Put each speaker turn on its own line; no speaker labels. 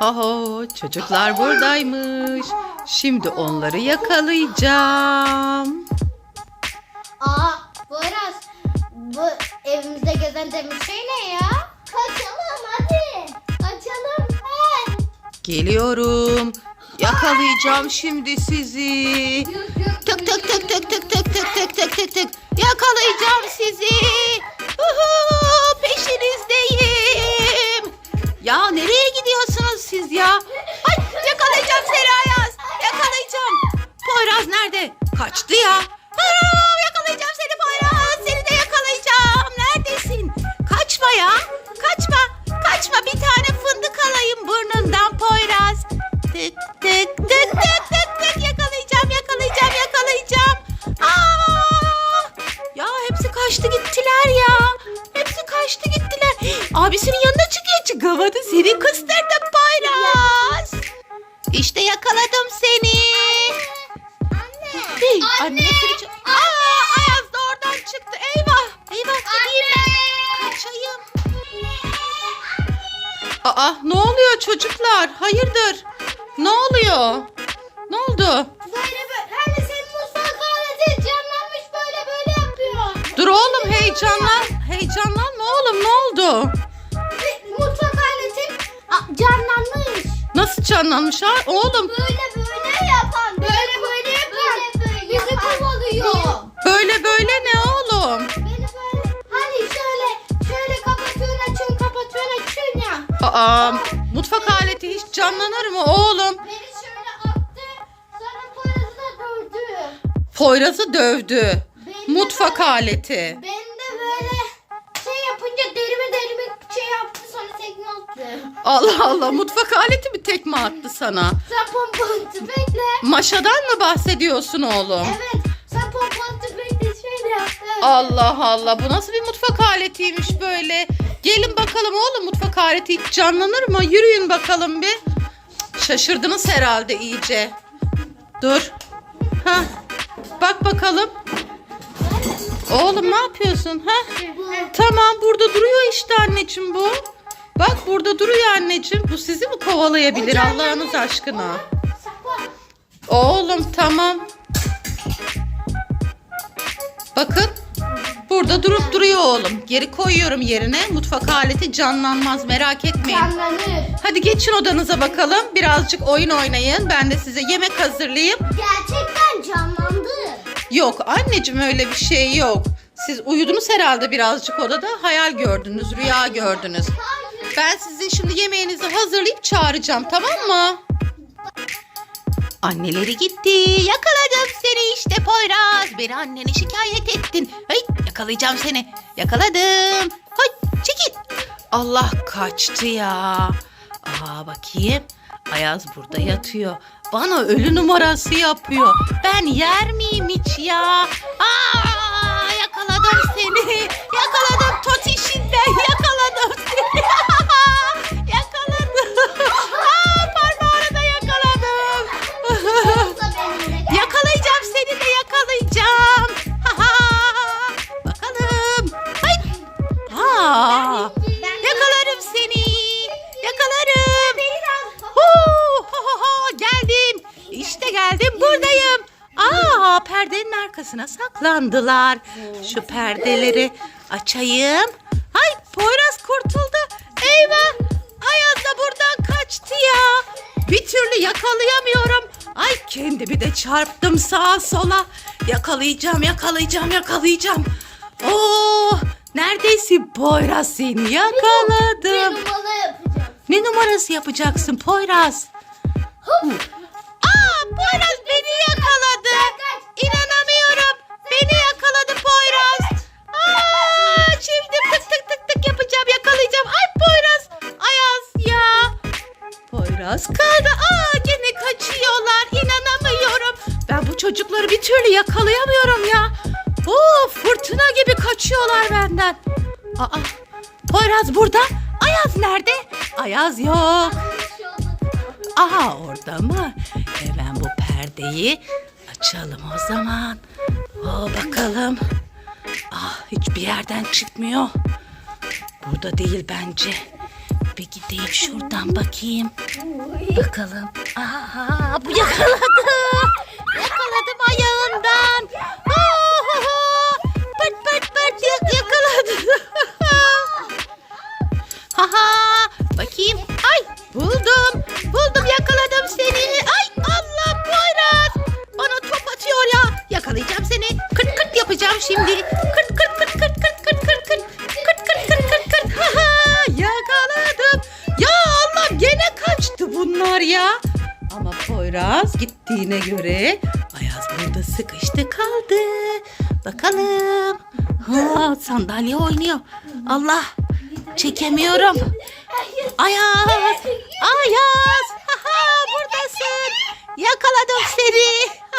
Ho çocuklar buradaymış. Şimdi onları yakalayacağım.
Aa Boyraz bu evimizde gezen demir şey ne ya? Kaçalım hadi. Kaçalım. He.
Geliyorum. Yakalayacağım şimdi sizi. Tık tık tık tık tık tık tık tık tık tık tık. Yakalayacağım sizi. Nerede? Kaçtı ya. Aa, yakalayacağım seni Poyraz. Seni de yakalayacağım. Neredesin? Kaçma ya. Kaçma. Kaçma. Bir tane fındık alayım burnundan Poyraz. Tık tık tık tık tık tık. Yakalayacağım, yakalayacağım, yakalayacağım. Aa! Ya hepsi kaçtı gittiler ya. Hepsi kaçtı gittiler. Abisinin yanına çıkıyor çıkamadı. Seni kıstırdım Poyraz. İşte yakaladım. Hey, anne. seni çı- Aa, Ayaz da oradan çıktı. Eyvah. Eyvah gideyim ben. Kaçayım. Aa ne oluyor çocuklar? Hayırdır? Ne oluyor? Ne oldu?
Böyle böyle. Anne senin mutfak aleti canlanmış böyle böyle yapıyor.
Dur oğlum heyecanlan. Heyecanlanma oğlum ne oldu?
Mutfak aletin Aa, canlanmış.
Nasıl canlanmış ha? Oğlum
Böyle böyle yapan. Böyle böyle
böyle ne oğlum?
Beni böyle hani şöyle şöyle kapatıyorsun açıyorsun kapatıyorsun açıyorsun ya.
Aa mutfak aleti hiç canlanır mı oğlum?
Beni şöyle attı sonra Poyraz'ı da dövdü.
Poyraz'ı dövdü.
Beni
Mutfak
böyle-
aleti.
Ben de böyle şey yapınca derime derime şey yaptı sonra tekme attı.
Allah Allah mutfak aleti mi tekme attı sana?
Sen pompalı tüfekle.
Maşadan mı bahsediyorsun oğlum?
Evet
Allah Allah bu nasıl bir mutfak aletiymiş böyle. Gelin bakalım oğlum mutfak aleti hiç canlanır mı? Yürüyün bakalım bir. Şaşırdınız herhalde iyice. Dur. Ha. Bak bakalım. Oğlum ne yapıyorsun? Ha? Tamam burada duruyor işte anneciğim bu. Bak burada duruyor anneciğim. Bu sizi mi kovalayabilir Allah'ınız aşkına? Oğlum tamam. Bakın. Burada durup duruyor oğlum. Geri koyuyorum yerine. Mutfak aleti canlanmaz merak etmeyin.
Canlanır.
Hadi geçin odanıza bakalım. Birazcık oyun oynayın. Ben de size yemek hazırlayayım.
Gerçekten canlandı.
Yok anneciğim öyle bir şey yok. Siz uyudunuz herhalde birazcık odada. Hayal gördünüz, rüya gördünüz. Ben sizin şimdi yemeğinizi hazırlayıp çağıracağım tamam mı? Anneleri gitti. Yakaladım seni işte Poyraz. Beni annene şikayet ettin. Hey, yakalayacağım seni. Yakaladım. Hay, çekil. Allah kaçtı ya. Aa bakayım. Ayaz burada yatıyor. Bana ölü numarası yapıyor. Ben yer miyim hiç ya? Aa, arkasına saklandılar. Şu perdeleri açayım. Ay Poyraz kurtuldu. Eyvah. Ayaz da buradan kaçtı ya. Bir türlü yakalayamıyorum. Ay kendimi de çarptım sağa sola. Yakalayacağım, yakalayacağım, yakalayacağım. Oo, neredeyse Poyraz seni yakaladım.
Numara yapacağım.
Ne numarası yapacaksın Poyraz? Aa Poyraz beni Poyraz kaydı. Aa gene kaçıyorlar. İnanamıyorum. Ben bu çocukları bir türlü yakalayamıyorum ya. Oo fırtına gibi kaçıyorlar benden. Aa Poyraz burada. Ayaz nerede? Ayaz yok. Aha orada mı? Hemen bu perdeyi açalım o zaman. Oo, bakalım. Ah hiçbir yerden çıkmıyor. Burada değil bence. Bir gideyim şuradan bakayım. Bakalım. Aha yakaladım. Poyraz gittiğine göre Ayaz burada sıkıştı kaldı. Bakalım. Ha, sandalye oynuyor. Allah çekemiyorum. Ayaz. Ayaz. Ha, buradasın. Yakaladım seni.